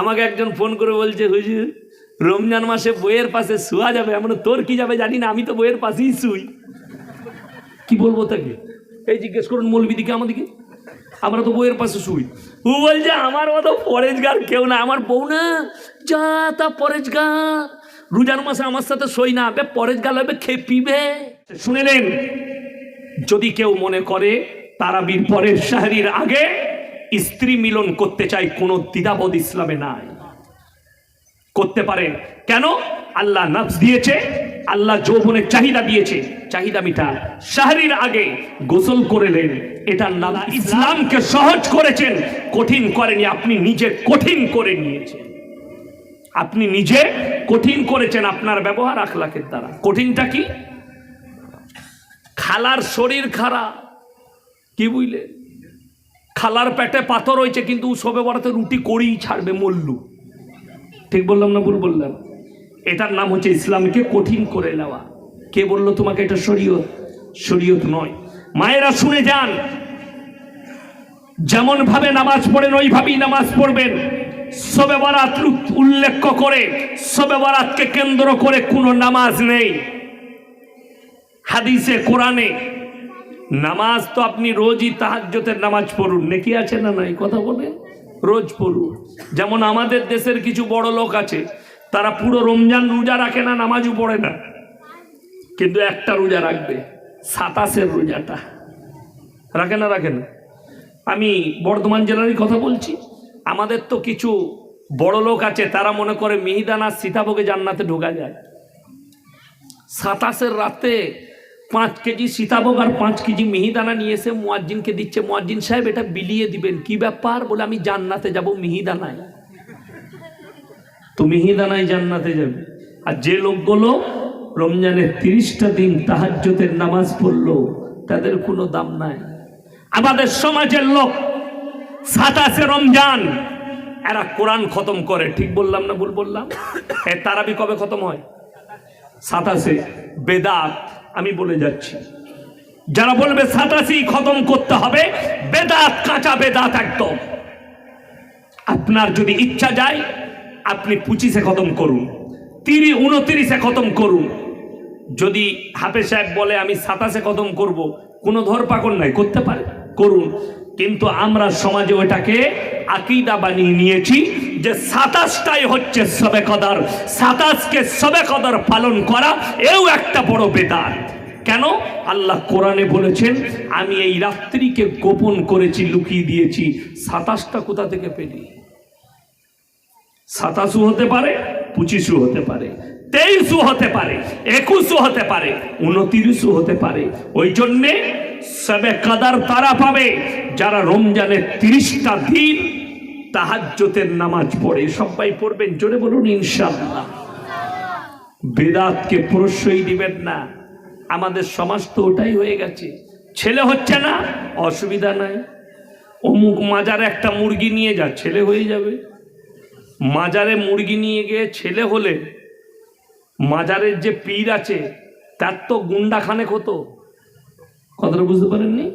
আমাকে একজন ফোন করে বলছে, হুজুর, রমজান মাসে বইয়ের পাশে শোয়া যাবে আমরা তোর কি যাবে জানি না, আমি তো বইয়ের পাশেই শুই। কি বলব তাকে? এই জিজ্ঞেস করুন মৌলবিদিকে আমাদেরকে আমরা তো বইয়ের পাশে শুই। ও বলছে, আমার মতো পরেজগার কেউ না, আমার বউ না। যা তা পরেজগার রোজার মাসে আমার সাথে সই না বে পরেজগার হবে শুনে নেন, যদি কেউ মনে করে, তারাবির পরের শাহরির আগে স্ত্রী মিলন করতে চাই কোনো দ্বিধাবোধ ইসলামে নাই। করতে পারেন কেন? আল্লাহ নফস দিয়েছে আল্লাহ যৌবনের চাহিদা দিয়েছে। চাহিদা মিটা শাহরির আগে গোসল করেলেন এটার নাম ইসলামকে সহজ করেছেন। কঠিন করেনি আপনি নিজে কঠিন করে নিয়েছেন। আপনি নিজে কঠিন করেছেন আপনার ব্যবহার আখলাকের দ্বারা। কঠিনটা কি? খালার শরীর খারাপ। কি বুঝলে খালার পেটে পাথর হয়েছে, কিন্তু সবে বড়াতে রুটি করেই ছাড়বে মল্লু। ঠিক বললাম না ভুল বললাম? এটার নাম হচ্ছে ইসলামকে কঠিন করে নেওয়া। কে বলল তোমাকে এটা শরীয়ত? শরীয়ত নয়। মায়েরা শুনে যান। যেমন ভাবে নামাজ পড়েন, ওইভাবেই নামাজ পড়বেন। সবে বরাত উল্লেখ করে, সবে বরাতকে কেন্দ্র করে কোনো নামাজ নেই। হাদিসে, কোরআনে নামাজ তো আপনি রোজই তাহাজ্জতের নামাজ পড়ুন। নাকি আছে না নাই? কথা বলেন। রোজ পড়ুন। যেমন আমাদের দেশের কিছু বড় লোক আছে, তারা পুরো রমজান রোজা রাখে না, নামাজও পড়ে না। কিন্তু একটা রোজা রাখবে, সাতাশের রোজাটা। রাখে না রাখে না। আমি বর্ধমান জেলারই কথা বলছি। আমাদের তো কিছু বড় লোক আছে, তারা মনে করে মিহিদানা সীতাভোগে জান্নাতে ঢোকা যায়। সাতাশের রাতে পাঁচ কেজি সীতাভোগ আর পাঁচ কেজি মিহিদানা নিয়ে এসে মুয়াজ্জিনকে দিচ্ছে। মুয়াজ্জিন সাহেব, এটা বিলিয়ে দিবেন। কি ব্যাপার? বলে, আমি জান্নাতে যাব মিহিদানায়। তো মিহিদানায় জান্নাতে যাবে। আর যে লোকগুলো রমজানের তিরিশটা দিন তাহাজ্জতের নামাজ পড়ল, তাদের কোনো দাম নাই। আমাদের সমাজের লোক সাতাশে রমজান। এরা কোরআন খতম করে। ঠিক বললাম না ভুল বললাম? এ তারাবি কবে খতম হয়? সাতাশে বেদাত, আমি বলে যাচ্ছি। যারা বলবে সাতাশি খতম করতে হবে, বেদাত, কাঁচা বেদাত একদম। আপনার যদি ইচ্ছা যায়, আপনি পঁচিশে খতম করুন তিরি উনত্রিশে খতম করুন। যদি হাফেজ সাহেব বলে, আমি সাতাশে খতম করব কোনো ধরপাকড় নাই, করতে পারে, করুন। কিন্তু আমরা সমাজে ওটাকে আকিদা বানিয়ে নিয়েছি যে সাতাশটাই হচ্ছে সবে কদর। সাতাশকে সবে কদর পালন করা এও একটা বড় বেদাত। কেন? আল্লাহ কোরআনে বলেছেন, আমি এই রাত্রিকে গোপন করেছি, লুকিয়ে দিয়েছি। সাতাশটা কোথা থেকে পেলি? সাতাশও হতে পারে, পঁচিশও হতে পারে, তেইশও হতে পারে, একুশও হতে পারে, উনতিরিশও হতে পারে। ওই জন্যে সবে কাদার তারা পাবে। যারা রমজানের তিরিশটা দিন তাহাজ্জতের নামাজ পড়ে, সবাই পড়বেন, জোরে বলুন ইনশাল্লাহ বেদাতকে প্রশ্রয় দিবেন না। আমাদের সমাজ তো ওটাই হয়ে গেছে। ছেলে হচ্ছে না, অসুবিধা নাই। অমুক মাজারে একটা মুরগি নিয়ে যা, ছেলে হয়ে যাবে। মাজারে মুরগি নিয়ে গিয়ে ছেলে হলে মাজারের যে পীর আছে, তার তো গুন্ডা খানেক হতো। কথাটা বুঝতে পারেননি?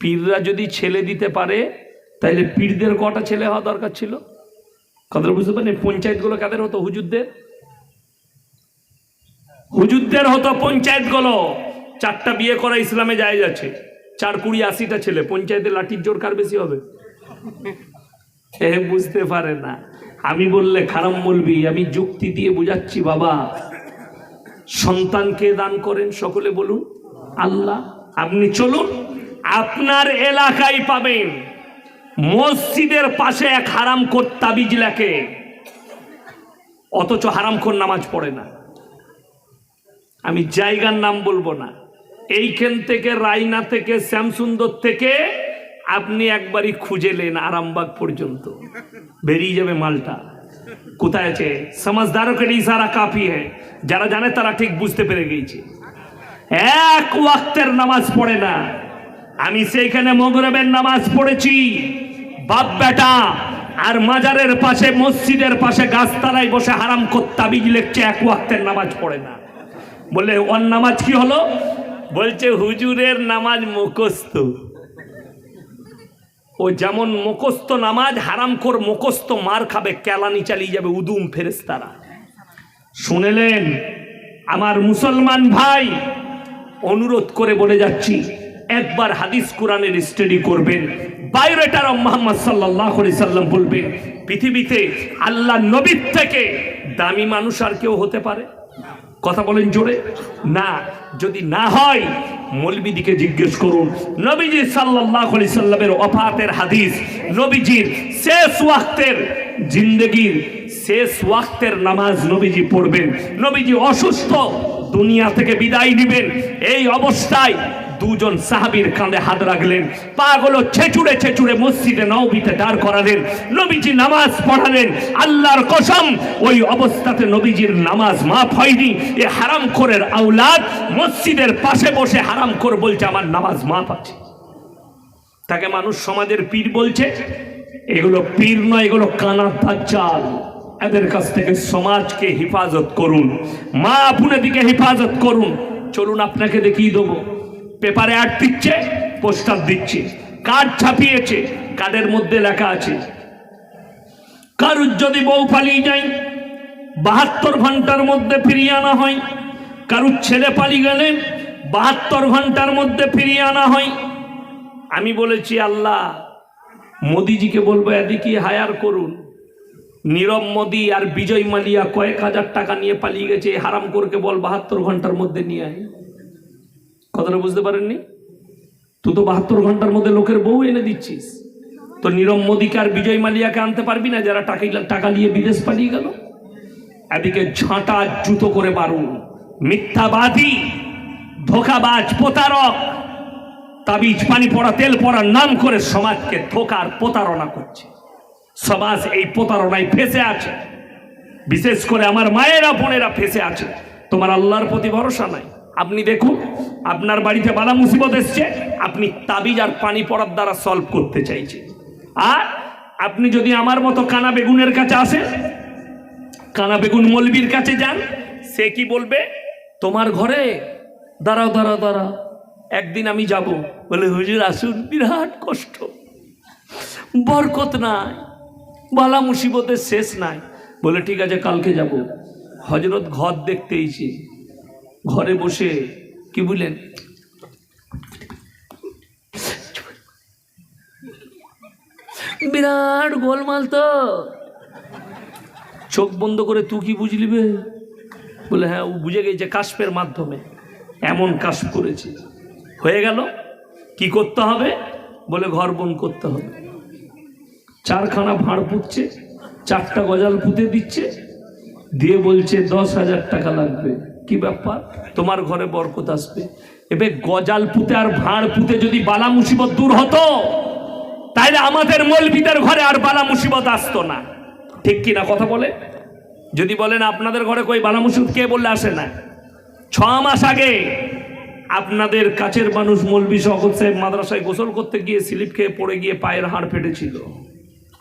পীররা যদি ছেলে দিতে পারে, তাইলে পীরদের কটা ছেলে হওয়া দরকার ছিল? কথাটা বুঝতে পারেন পঞ্চায়েতগুলো কাদের হতো? হুজুরদের? হুজুরদের হতো পঞ্চায়েতগুলো। চারটা বিয়ে করা ইসলামে যায় যাচ্ছে। চার কুড়ি আশিটা ছেলে। পঞ্চায়েতে লাঠির জোর কার বেশি হবে? এ বুঝতে পারে না। আমি বললে খারাপ বলবি, আমি যুক্তি দিয়ে বুঝাচ্ছি, বাবা। সন্তানকে দান করেন, সকলে বলুন। আল্লাহ, আপনি চলুন, আপনার এলাকায় পাবেন মসজিদের পাশে এক হারাম কর তাবিজ লেখে। অথচ হারামখোর নামাজ পড়ে না। আমি জায়গার নাম বলব না। এইখান থেকে, রায়না থেকে, শ্যামসুন্দর থেকে আপনি একবারই খুঁজেলেন আরামবাগ পর্যন্ত। বেরিয়ে যাবে মালটা। কোথায় আছে? সমাজদারকে ইশারা কাফি হ্যাঁ। যারা জানে তারা ঠিক বুঝতে পেরে গিয়েছে। এক ওয়াক্তের নামাজ পড়ে না। আমি সেইখানে মগরবের নামাজ পড়েছি। বাপ বেটা আর মাজারের পাশে, মসজিদের পাশে গাছতলায় বসে হারাম কত্তাবিজ লেখছে, এক ওয়াক্তের নামাজ পড়ে না। বলে, ওর নামাজ কি হলো? বলছে, হুজুরের নামাজ মুখস্থ। ও যেমন মুখস্থ নামাজ, হারাম কর মুখস্থ, মার খাবে, কেলানি চালিয়ে যাবে, উদুম ফেরেস্তারা শুনেলেন, আমার মুসলমান ভাই অনুরোধ করে বলে যাচ্ছি, একবার হাদিস কোরআনের স্টাডি করবেন। বায়োরেটার মোহাম্মদ সাল্লাহ সাল্লাম বলবেন পৃথিবীতে আল্লাহ নবীর থেকে দামি মানুষ আর কেউ হতে পারে? কথা বলেন জোরে। না, যদি না হয়, মলবিদিকে জিজ্ঞেস করুন, নবীজি সাল্লাহ আলি সাল্লামের অফাতের হাদিস, নবীজির শেষ ওয়াক্তের জিন্দগির শেষ ওয়াক্তের নামাজ নবীজি পড়বেন। নবীজি অসুস্থ দুনিয়া থেকে বিদায় নেবেন। এই অবস্থায় দুজন সাহাবীর কাঁধে হাত রাখলেন। পাগুলো ছেচুড়ে ছেচুড়ে মসজিদে নবীতে দাঁড় করালেন। নবীজি নামাজ পড়ালেন। আল্লাহর কসম, ওই অবস্থাতে নবীজির নামাজ মাফ হয়নি। এ হারাম খোরের আউলাদ মসজিদের পাশে বসে হারাম খোর বলছে, আমার নামাজ মাফ আছে। তাকে মানুষ সমাজের পীর বলছে। এগুলো পীর নয়, এগুলো কানা দাজ্জাল। এদের কাছ থেকে সমাজকে হেফাজত করুন। মা দিকে হেফাজত করুন। চলুন আপনাকে দেখিয়ে দেবো। পেপারে অ্যাড দিচ্ছে, পোস্টার দিচ্ছে, কার্ড ছাপিয়েছে, কার্ডের মধ্যে লেখা আছে, কারুর যদি বউ পালিয়ে যায়, বাহাত্তর ঘণ্টার মধ্যে ফিরিয়ে আনা হয়, কারুর ছেলে পালিয়ে গেলে বাহাত্তর ঘণ্টার মধ্যে ফিরিয়ে আনা হয়। আমি বলেছি, আল্লাহ, মোদিজিকে বলব, এদিকে হায়ার করুন। নীরব মোদি আর বিজয় মালিয়া কয়েক হাজার টাকা নিয়ে পালিয়ে গেছে হারাম করকে বল বাহাত্তর ঘণ্টার মধ্যে নিয়ে আয়। কথাটা বুঝতে পারেননি? তুই তো বাহাত্তর ঘণ্টার মধ্যে লোকের বউ এনে দিচ্ছিস। তো নীরব মোদীকে আর বিজয় মালিয়াকে আনতে পারবি না যারা টাকা টাকা নিয়ে বিদেশ পালিয়ে গেল? এদিকে ঝাঁটা জুতো করে বারুন। মিথ্যাবাদী, ধোকাবাজ, প্রতারক। তাবিজ, পানি পড়া, তেল পড়ার নাম করে সমাজকে ধোকার প্রতারণা করছে। সমাজ এই প্রতারণায় ফেসে আছে। বিশেষ করে আমার মায়েরা, বোনেরা ফেসে আছে। তোমার আল্লাহর প্রতি ভরসা নাই। আপনি দেখুন, আপনার বাড়িতে বালা মুসিবত এসছে, আপনি তাবিজ আর পানি পড়ার দ্বারা সলভ করতে চাইছে আর আপনি যদি আমার মতো কানা বেগুনের কাছে আসেন, কানা বেগুন মলবির কাছে যান, সে কি বলবে? তোমার ঘরে, দাঁড়াও দাঁড়াও দাঁড়াও, একদিন আমি যাব। বলে, হুজুর, আসুন, বিরাট কষ্ট। বরকত নাই। বালা মুসিবতের শেষ নাই। বলে, ঠিক আছে, কালকে যাব। হজরত ঘর দেখতে এসে ঘরে বসে কি বললেন? বিরাট গোলমাল তো। চোখ বন্ধ করে তুই কি বুঝলি বে? বলে হ্যাঁ ও বুঝে গেছে কাশ্পের মাধ্যমে। এমন কাশ্প করেছে। হয়ে গেল? কি করতে হবে? বলে, ঘর বন করতে হবে। চারখানা ভাঁড় পুঁতছে, চারটা গজাল পুঁতে দিচ্ছে, দিয়ে বলছে, দশ হাজার টাকা লাগবে। কি ব্যাপার? তোমার ঘরে বরকত আসবে। এবার গজাল পুঁতে আর ভাঁড় পুঁতে যদি বালা মুসিবত দূর হতো, তাইলে আমাদের মলবিদের ঘরে আর বালা মুসিবত আসতো না। ঠিক কি না কথা বলে? যদি বলেন, আপনাদের ঘরে কই বালা মুসিবত? কে বললে আসে না। ছ মাস আগে আপনাদের কাছের মানুষ মলবি সাহেব মাদ্রাসায় গোসল করতে গিয়ে স্লিপ খেয়ে পড়ে গিয়ে পায়ের হাড় ফেটেছিল।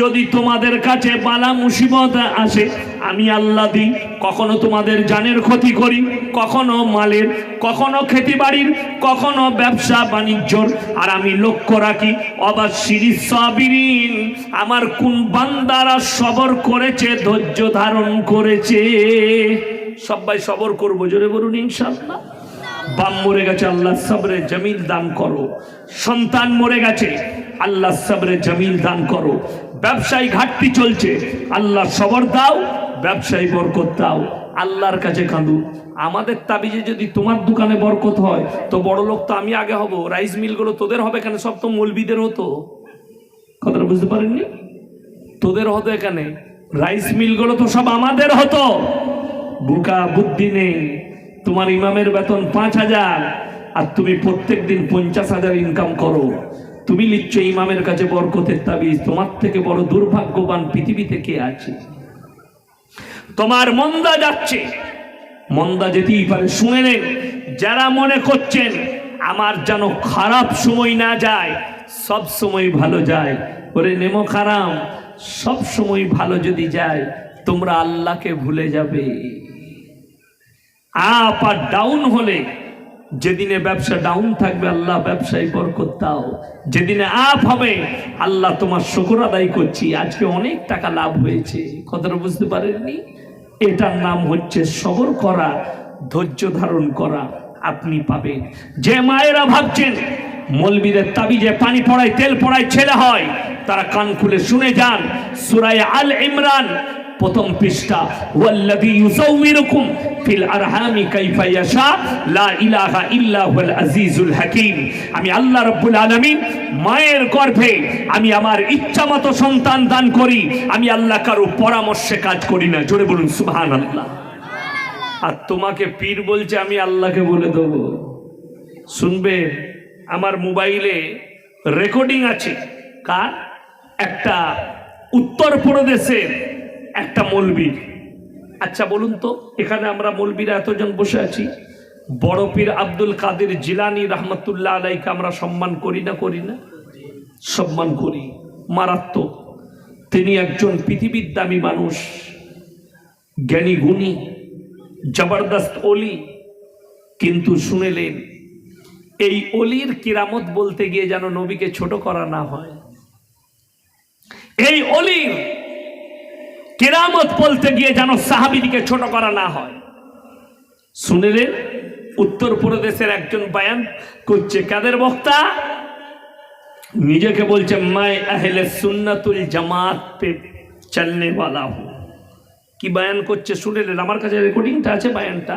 যদি তোমাদের কাছে বালা মুসিবত আসে, আমি আল্লাহ দিই, কখনো তোমাদের জানের ক্ষতি করি, কখনো মালের, কখনো খেতি বাড়ির কখনো ব্যবসা বাণিজ্যর, আর আমি লক্ষ্য রাখি অবা সিরিজ সাবিরিন, আমার কোন বান্দারা সবর করেছে, ধৈর্য ধারণ করেছে। সবাই সবর করব, জোরে বলুন ইনশাল্লাহ বাম মরে গেছে আল্লাহ সবরে জমিল দান করো। সন্তান মরে গেছে আল্লাহ সাবরে জমিল দান করো। ব্যবসায়ী ঘাটতি চলছে। আল্লাহ সবর দাও, ব্যবসায়ী বরকত দাও। আল্লাহর কাছে কাঁদু। আমাদের তাবিজে যদি তোমার দোকানে বরকত হয়, তো বড় লোক তো আমি আগে হব। রাইস মিলগুলো তোদের হবে কেন? সব তো মলবিদের হতো। কথাটা বুঝতে পারেননি? তোদের হতো এখানে। রাইস মিলগুলো তো সব আমাদের হতো। বুকা বুদ্ধি নেই। তোমার ইমামের বেতন পাঁচ হাজার। আর তুমি প্রত্যেক দিন পঞ্চাশ হাজার ইনকাম করো। তুমি লিখছো ইমামের কাছে বরকতের তাবিজ। তোমার থেকে বড় দুর্ভাগ্যবান পৃথিবীতে কে আছে? তোমার মন্দা যাচ্ছে। মন্দা যেতেই পারে, শুনে নেন যারা মনে করছেন, আমার যেন খারাপ সময় না যায়, সব সময় ভালো যায়। ওরে নেমো খারাম, সব সময় ভালো যদি যায়, তোমরা আল্লাহকে ভুলে যাবে। আপ আর ডাউন হলে যেদিনে ব্যবসা ডাউন থাকবে, আল্লাহ ব্যবসায় বরকত দাও। যেদিনে আপ হবে, আল্লাহ তোমার শুকর আদায় করছি। আজকে অনেক টাকা লাভ হয়েছে। কথাটা বুঝতে পারেননি? এটার নাম হচ্ছে সবর করা, ধৈর্য ধারণ করা। আপনি পাবেন। যে মায়েরা ভাবছেন, মলবিদের তাবিজে পানি পড়ায়, তেল পড়ায় ছেলে হয়, তারা কান খুলে শুনে যান। সুরায় আল ইমরান প্রথম পৃষ্ঠা, ওয়াল্লাযী ইউসাউমিরুকুম ফিল আরহামি কাইফা ইয়াশা, লা ইলাহা ইল্লা হুয়াল আজিজুল হাকীম। আমি আল্লাহ রাব্বুল আলামিন, মায়ের গর্ভে আমি আমার ইচ্ছামতো সন্তান দান করি। আমি আল্লাহ কারও পরামর্শে কাজ করি না। জোরে বলুন, সুবহানাল্লাহ। আর তোমাকে পীর বলছে, আমি আল্লাহকে বলে দেবো। শুনবে, আমার মোবাইলে রেকর্ডিং আছে। কার? একটা উত্তরপ্রদেশের একটা মলবির আচ্ছা বলুন তো, এখানে আমরা মলবিরা এতজন বসে আছি। বড় পীর আব্দুল কাদের জিলানি রহমতুল্লাহ আলাইকে আমরা সম্মান করি না করি না? সম্মান করি, মারাত্মক। তিনি একজন পৃথিবীর দামী মানুষ, জ্ঞানী গুণী, জবরদস্ত অলি। কিন্তু শুনেলেন, এই অলির কিরামত বলতে গিয়ে যেন নবীকে ছোট করা না হয়। এই অলির কেরামত বলতে গিয়ে যেন সাহাবিদিকে ছোট করা না হয়। শুনিলেন উত্তর প্রদেশের একজন বায়ান করছে, কাদের বক্তা? নিজেকে বলছে মাই আহলে সুন্নাতুল জামাত পে চলনে বালা হো কি বায়ান করছে শুনেলেন আমার কাছে রেকর্ডিংটা আছে বায়ানটা।